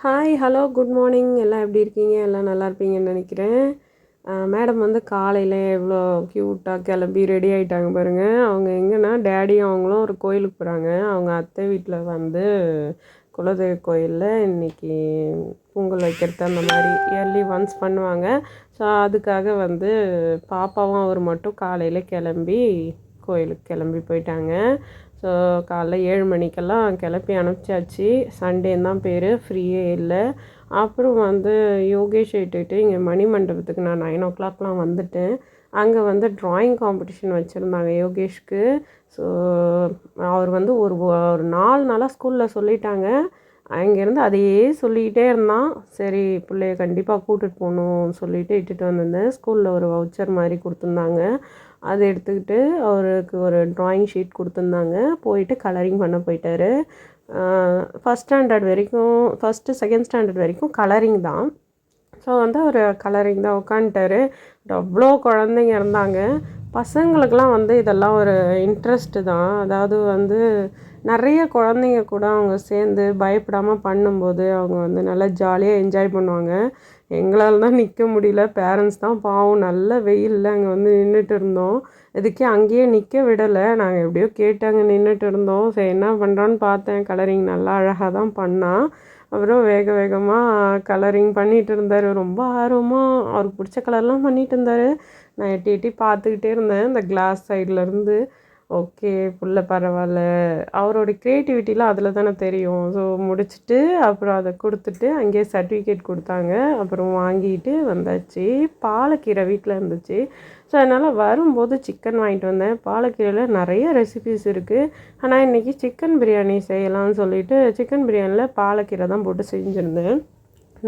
Hi hello good morning எல்லாம் எப்படி இருக்கீங்க? எல்லாம் நல்லா இருப்பீங்கன்னு நினைக்கிறேன். மேடம் வந்து காலையில் எவ்வளோ க்யூட்டாக கிளம்பி ரெடி ஆகிட்டாங்க பாருங்கள் அவங்க எங்கன்னா டேடியும் அவங்களும் ஒரு கோயிலுக்கு போகிறாங்க அவங்க அத்தை வீட்டில் வந்து குலதெய்வ கோயிலில் இன்றைக்கி பொங்கல் வைக்கிறது அந்த மாதிரி இயர்லி ஒன்ஸ் பண்ணுவாங்க. ஸோ அதுக்காக வந்து பாப்பாவும் அவர் மட்டும் காலையில் கிளம்பி கோயிலுக்கு கிளம்பி போயிட்டாங்க. ஸோ காலைல ஏழு மணிக்கெல்லாம் கிளப்பி அனுப்பிச்சாச்சு. சண்டேன்னு தான் பேர். ஃப்ரீயே இல்லை. அப்புறம் வந்து யோகேஷ் இட்டுட்டு இங்கே மணி மண்டபத்துக்கு நான் நைன் ஓ கிளாக்லாம் வந்துட்டேன். அங்கே வந்து ட்ராயிங் காம்படிஷன் வச்சுருந்தாங்க யோகேஷ்க்கு. ஸோ அவர் வந்து ஒரு ஒரு நாலு நாளாக ஸ்கூலில் சொல்லிட்டாங்க. அங்கேருந்து அதையே சொல்லிக்கிட்டே இருந்தான். சரி பிள்ளைய கண்டிப்பாக கூட்டிகிட்டு போகணும் சொல்லிவிட்டு இட்டுட்டு வந்திருந்தேன். ஸ்கூலில் ஒரு வவுச்சர் மாதிரி கொடுத்துருந்தாங்க. அதை எடுத்துக்கிட்டு அவருக்கு ஒரு ட்ராயிங் ஷீட் கொடுத்துருந்தாங்க. போயிட்டு கலரிங் பண்ண போயிட்டார். ஃபஸ்ட் ஸ்டாண்டர்ட் வரைக்கும் ஃபஸ்ட்டு செகண்ட் ஸ்டாண்டர்ட் வரைக்கும் கலரிங் தான். ஸோ வந்து அவர் கலரிங் தான் உட்காந்துட்டாரு அவ்வளோ குழந்தைங்க இருந்தாங்க. பசங்களுக்கெலாம் வந்து இதெல்லாம் ஒரு இன்ட்ரெஸ்ட்டு தான். அதாவது வந்து நிறைய குழந்தைங்க கூட அவங்க சேர்ந்து பயப்படாமல் பண்ணும்போது அவங்க வந்து நல்லா ஜாலியாக என்ஜாய் பண்ணுவாங்க. எங்களால் தான் நிற்க முடியல. பேரண்ட்ஸ் தான் பாவம். நல்ல வெயிலில் அங்கே வந்து நின்றுட்டு இருந்தோம். இதுக்கே அங்கேயே நிற்க விடலை. நாங்கள் எப்படியோ கேட்டாங்க நின்றுட்டு இருந்தோம். சரி என்ன பண்ணுறோன்னு பார்த்தேன். கலரிங் நல்லா அழகாக தான் பண்ணான் அப்புறம் வேக வேகமாக கலரிங் பண்ணிகிட்டு இருந்தார். ரொம்ப ஆர்வமாக அவருக்கு பிடிச்ச கலர்லாம் பண்ணிகிட்டு இருந்தார். நான் எட்டி எட்டி பார்த்துக்கிட்டே இருந்தேன். இந்த கிளாஸ் சைட்லேருந்து ஓகே புள்ள பரவாயில்ல அவரோட க்ரியேட்டிவிட்டிலாம் அதில் தானே தெரியும். ஸோ முடிச்சுட்டு அப்புறம் அதை கொடுத்துட்டு அங்கேயே சர்டிஃபிகேட் கொடுத்தாங்க. அப்புறம் வாங்கிட்டு வந்தாச்சு. பாலக்கீரை வீட்டில் இருந்துச்சு. ஸோ அதனால் வரும்போது சிக்கன் வாங்கிட்டு வந்தேன். பாலக்கீரையில் நிறைய ரெசிபிஸ் இருக்குது ஆனால் இன்றைக்கி சிக்கன் பிரியாணி செய்யலாம்னு சொல்லிட்டு சிக்கன் பிரியாணியில் பாலக்கீரை தான் போட்டு செஞ்சுருந்தேன்.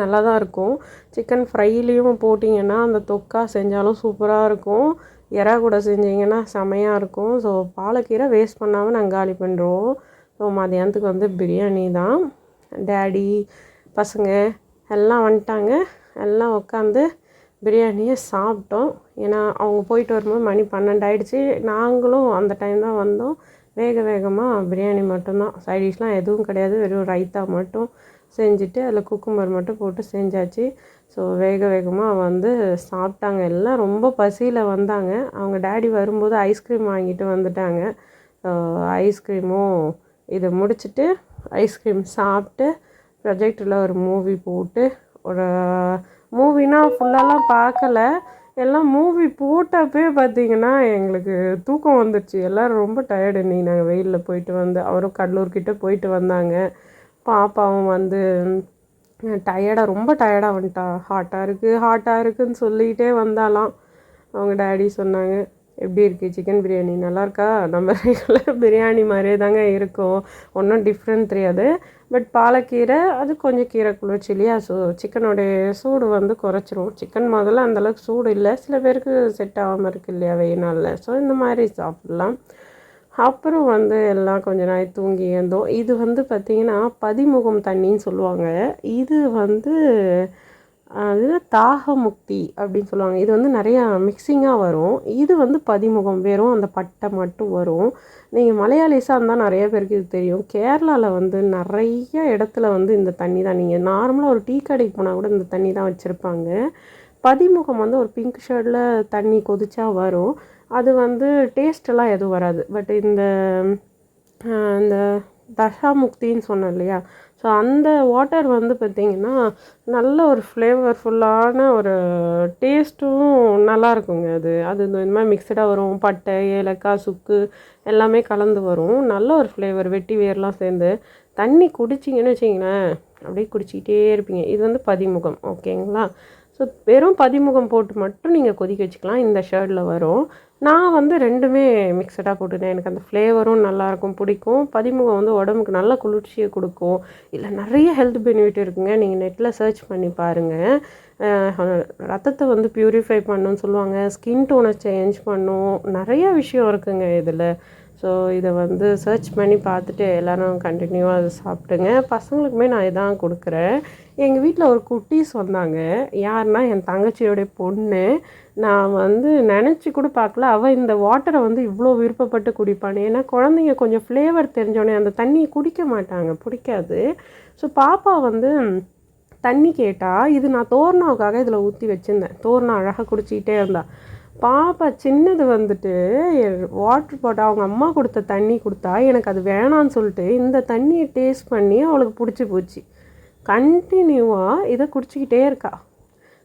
நல்லா தான் இருக்கும் சிக்கன் ஃப்ரைலேயும் போட்டிங்கன்னா அந்த தொக்கா செஞ்சாலும் சூப்பராக இருக்கும். இறா கூட செஞ்சிங்கன்னா செமையாக இருக்கும். ஸோ பாலக்கீரை வேஸ்ட் பண்ணாமல் நாங்கள் காலி பண்ணுறோம் ஸோ மதியானத்துக்கு வந்து பிரியாணி தான். டேடி பசங்க எல்லாம் வந்துட்டாங்க. எல்லாம் உட்காந்து பிரியாணியை சாப்பிட்டோம். ஏன்னா அவங்க போயிட்டு வரும்போது மணி பன்னெண்டு ஆகிடுச்சி நாங்களும் அந்த டைம் தான் வந்தோம். வேக வேகமாக பிரியாணி மட்டும்தான். சைடிஷ்லாம் எதுவும் கிடையாது. வெறும் ரைத்தா மட்டும். செஞ்சுட்டு அதில் குக்கும்பர் மட்டும் போட்டு செஞ்சாச்சு. ஸோ வேக வேகமாக வந்து சாப்பிட்டாங்க. எல்லாம் ரொம்ப பசியில் வந்தாங்க. அவங்க டேடி வரும்போது ஐஸ்கிரீம் வாங்கிட்டு வந்துட்டாங்க. ஐஸ்கிரீமும் இதை முடிச்சுட்டு ஐஸ்கிரீம் சாப்பிட்டு ப்ரொஜெக்டில் ஒரு மூவி போட்டு ஒரு மூவினா ஃபுல்லாலாம் பார்க்கல. எல்லாம் மூவி போட்டப்பே பார்த்தீங்கன்னா எங்களுக்கு தூக்கம் வந்துடுச்சு எல்லோரும் ரொம்ப டயர்டு இன்றைக்கி நாங்கள் வெயிலில் போயிட்டு வந்து அவரும் கடலூர்கிட்ட போயிட்டு வந்தாங்க. பாப்பாவும் வந்து டயர்டாக ரொம்ப டயர்டாக வந்துட்டா. ஹாட்டாக இருக்குது ஹாட்டாக இருக்குதுன்னு சொல்லிகிட்டே வந்தாலாம் அவங்க டேடி சொன்னாங்க எப்படி இருக்குது சிக்கன் பிரியாணி நல்லாயிருக்கா நம்ம ரெகுலர் பிரியாணி மாதிரியே தாங்க இருக்கும். ஒன்றும் டிஃப்ரெண்ட் தெரியாது. பட் பாலக்கீரை அது கொஞ்சம் கீரை குளிர்ச்சி இல்லையா ஸோ சிக்கனுடைய சூடு வந்து குறைச்சிரும். சிக்கன் முதல்ல அந்தளவுக்கு சூடு இல்லை. சில பேருக்கு செட் ஆகாமல் இருக்குது இல்லையா வெயில் நாளில் ஸோ இந்த மாதிரி சாப்பிட்லாம். அப்புறம் வந்து எல்லாம் கொஞ்ச நாள் தூங்கி இருந்தோம். இது வந்து பார்த்திங்கன்னா பதிமுகம் தண்ணின்னு சொல்லுவாங்க. இது வந்து அது தாகமுக்தி அப்படின்னு சொல்லுவாங்க. இது வந்து நிறையா மிக்சிங்காக வரும். இது வந்து பதிமுகம் வெறும் அந்த பட்டை மட்டும் வரும். நீங்கள் மலையாளிஸாக இருந்தால் நிறைய பேருக்கு இது தெரியும். கேரளாவில் வந்து நிறைய இடத்துல வந்து இந்த தண்ணி தான். நீங்கள் நார்மலாக ஒரு டீ கடைக்கு போனால் கூட இந்த தண்ணி தான் வச்சுருப்பாங்க. பதிமுகம் வந்து ஒரு பிங்க் ஷர்ட்டில் தண்ணி கொதிச்சா வரும். அது வந்து டேஸ்ட்டெல்லாம் எதுவும் வராது. பட் இந்த இந்த தசாமுக்தின்னு சொன்னேன் இல்லையா? ஸோ அந்த வாட்டர் வந்து பார்த்திங்கன்னா நல்ல ஒரு ஃப்ளேவர்ஃபுல்லான ஒரு டேஸ்ட்டும் நல்லா இருக்குங்க அது. அது இந்த மாதிரி மிக்சடாக வரும். பட்டை ஏலக்காய் சுக்கு எல்லாமே கலந்து வரும். நல்ல ஒரு ஃப்ளேவர் வெட்டி வேர்லாம் சேர்ந்து. தண்ணி குடிச்சிங்கன்னு வச்சிங்களேன் அப்படியே குடிச்சிக்கிட்டே இருப்பீங்க. இது வந்து பதிமுகம் ஓகேங்களா ஸோ வெறும் பதிமுகம் போட்டு மட்டும் நீங்கள் கொதிக்க வச்சுக்கலாம். இந்த ஷர்ட்டில் வரும். நான் வந்து ரெண்டுமே மிக்சடாக போட்டுட்டேன். எனக்கு அந்த ஃப்ளேவரும் நல்லாயிருக்கும் பிடிக்கும். பதிமுகம் வந்து உடம்புக்கு நல்ல குளிர்ச்சியை கொடுக்கும். இல்லை நிறைய ஹெல்த் பெனிஃபிட் இருக்குங்க. நீங்கள் நெட்டில் சர்ச் பண்ணி பாருங்கள் ரத்தத்தை வந்து ப்யூரிஃபை பண்ணுன்னு சொல்லுவாங்க. ஸ்கின் டோனை சேஞ்ச் பண்ணும். நிறைய விஷயம் இருக்குங்க இதில். ஸோ இதை வந்து சர்ச் பண்ணி பார்த்துட்டு எல்லோரும் கண்டினியூவாக அதை சாப்பிட்டுங்க பசங்களுக்குமே நான் இதான் கொடுக்குறேன். எங்கள் வீட்டில் ஒரு குட்டீஸ் வந்தாங்க யாருன்னா என் தங்கச்சியோடைய பொண்ணு. நான் வந்து நினச்சி கூட பார்க்கல. அவள் இந்த வாட்டரை வந்து இவ்வளோ விருப்பப்பட்டு குடிப்பானு. ஏன்னா குழந்தைங்க கொஞ்சம் ஃப்ளேவர் தெரிஞ்சோடனே அந்த தண்ணியை குடிக்க மாட்டாங்க. பிடிக்காது. ஸோ பாப்பா வந்து தண்ணி கேட்டால் இது நான் தோர்னாவுக்காக இதில் ஊற்றி வச்சுருந்தேன். தோர்னா அழகாக குடிச்சிக்கிட்டே இருந்தாள் பாப்பா சின்னது வந்துட்டு வாட்ரு பாட்டில் அவங்க அம்மா கொடுத்த தண்ணி கொடுத்தா எனக்கு அது வேணான்னு சொல்லிட்டு இந்த தண்ணியை டேஸ்ட் பண்ணி அவளுக்கு பிடிச்சி போச்சு. கண்டினியூவாக இதை குடிச்சிக்கிட்டே இருக்கா.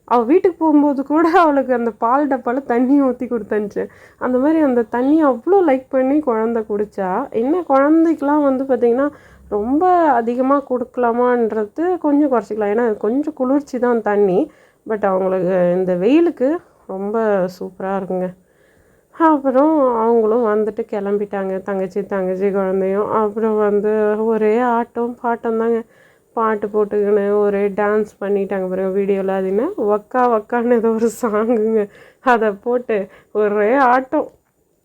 அவள் வீட்டுக்கு போகும்போது கூட அவளுக்கு அந்த பால் டப்பாவில் தண்ணி ஊற்றி கொடுத்தனுச்சு அந்த மாதிரி அந்த தண்ணி அவ்வளோ லைக் பண்ணி குழந்த குடித்தா என்ன குழந்தைக்கெலாம் வந்து பார்த்திங்கன்னா ரொம்ப அதிகமாக கொடுக்கலாமான்றது கொஞ்சம் குறைச்சிக்கலாம். ஏன்னா அது கொஞ்சம் குளிர்ச்சி தான் தண்ணி. பட் அவங்களுக்கு இந்த வெயிலுக்கு ரொம்ப சூப்பராக இருக்குங்க. அப்புறம் அவங்களும் வந்துட்டு கிளம்பிட்டாங்க. தங்கச்சி தங்கச்சி குழந்தையும். அப்புறம் வந்து ஒரே ஆட்டம் பாட்டம் தாங்க. பாட்டு போட்டுக்கின்னு ஒரே டான்ஸ் பண்ணிட்டாங்க. பாருங்க வீடியோவில் அதுன்னு ஒக்கா ஒக்கான்னு ஏதோ ஒரு சாங்குங்க அதை போட்டு ஒரே ஆட்டம்.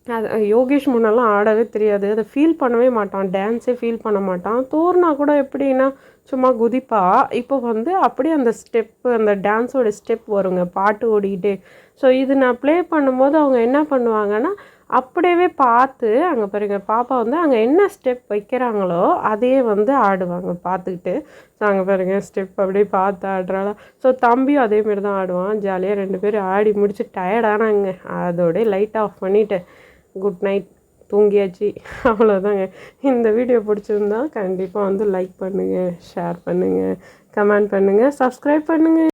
அது யோகேஷ் முன்னெல்லாம் ஆடவே தெரியாது. அதை ஃபீல் பண்ணவே மாட்டான். டான்ஸே ஃபீல் பண்ண மாட்டான். தோர்னா கூட எப்படின்னா சும்மா குதிப்பா. இப்போ வந்து அப்படியே அந்த ஸ்டெப்பு அந்த டான்ஸோட ஸ்டெப் வருங்க. பாட்டு ஓடிக்கிட்டே. ஸோ இது நான் ப்ளே பண்ணும்போது அவங்க என்ன பண்ணுவாங்கன்னா அப்படியே பார்த்து அங்கே பாருங்க பாப்பா வந்து அங்கே என்ன ஸ்டெப் வைக்கிறாங்களோ அதையே வந்து ஆடுவாங்க பார்த்துக்கிட்டு. ஸோ அங்கே பாருங்க ஸ்டெப் அப்படியே பார்த்து ஆடுறாளா. ஸோ தம்பியும் அதேமாரி தான் ஆடுவான். ஜாலியாக ரெண்டு பேரும் ஆடி முடிச்சு டயர்டானாங்க அதோடய லைட் ஆஃப் பண்ணிவிட்டு குட் நைட் தூங்கியாச்சு. அவ்வளோதாங்க இந்த வீடியோ பிடிச்சிருந்தா கண்டிப்பாக வந்து லைக் பண்ணுங்கள் ஷேர் பண்ணுங்கள் கமெண்ட் பண்ணுங்கள் சப்ஸ்கிரைப் பண்ணுங்கள்